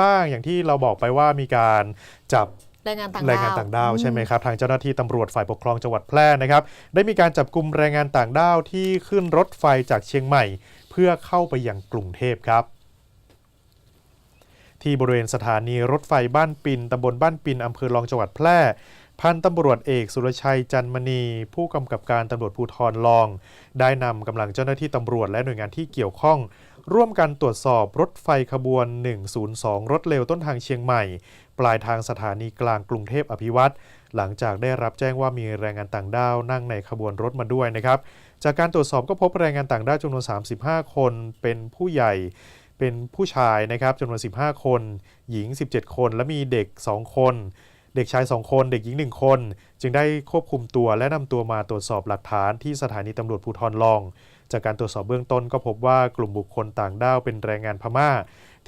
บ้างอย่างที่เราบอกไปว่ามีการจับแรงงานต่างแรด้าวงงานต่างด้าวอืมใช่ไหมครับ ทางเจ้าหน้าที่ตำรวจฝ่ายปกครองจังหวัดแพร่นะครับ ได้มีการจับกลุ่มแรงงานต่างด้าวที่ขึ้นรถไฟจากเชียงใหม่ เพื่อเข้าไปยังกรุงเทพครับ ที่บริเวณสถานีรถไฟบ้านปินตำบลบ้านปินอำเภอรองจังหวัดแพร่พันตำรวจเอกสุรชัยจันมณี ผู้กำกับการตำรวจภูธรลอง ได้นำกำลังเจ้าหน้าที่ตำรวจและหน่วยงานที่เกี่ยวข้อง ร่วมกันตรวจสอบรถไฟขบวน 102 รถเร็วต้นทางเชียงใหม่ ปลายทางสถานีกลางกรุงเทพอภิวัตรหลังจากได้รับแจ้งว่ามีแรงงานต่างด้าวนั่งในขบวนรถมาด้วยนะครับ จากการตรวจสอบก็พบแรงงานต่างด้าวจำนวน 35 คนเป็นผู้ใหญ่เป็นผู้ชายนะครับจำนวน 15 คน หญิง 17 คน และมีเด็ก 2 คน เด็กชายสองคนเด็กหญิงหนึ่งคน จึงได้ควบคุมตัวและนำตัวมาตรวจสอบหลักฐานที่สถานีตำรวจภูทรลอง จากการตรวจสอบเบื้องต้นก็พบว่ากลุ่มบุคคลต่างด้าวเป็นแรงงานพม่า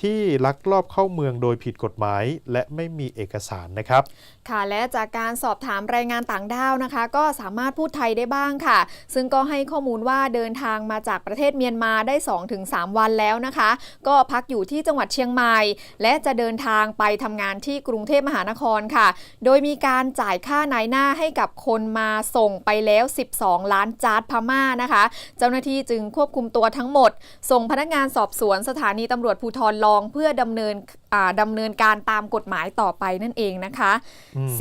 ที่ลักลอบเข้าเมืองโดยผิดกฎหมาย และไม่มีเอกสารนะครับ ค่ะและจากการสอบถามแรงงานต่างด้าวนะคะ ก็สามารถพูดไทยได้บ้างค่ะ ซึ่งก็ให้ข้อมูลว่าเดินทางมาจากประเทศเมียนมาได้ 2-3 วันแล้วนะคะ ก็พักอยู่ที่จังหวัดเชียงใหม่ และจะเดินทางไปทำงานที่กรุงเทพมหานครค่ะ โดยมีการจ่ายค่านายหน้าให้กับคนมาส่งไปแล้ว 12 ล้านจาร์ดพม่านะคะ เจ้าหน้าที่จึงควบคุมตัวทั้งหมด ส่งพนักงานสอบสวนสถานีตำรวจภูธรลองเพื่อดำเนินอ่าดำเนินการตามกฎหมายต่อไปนั่นเองนะคะอืม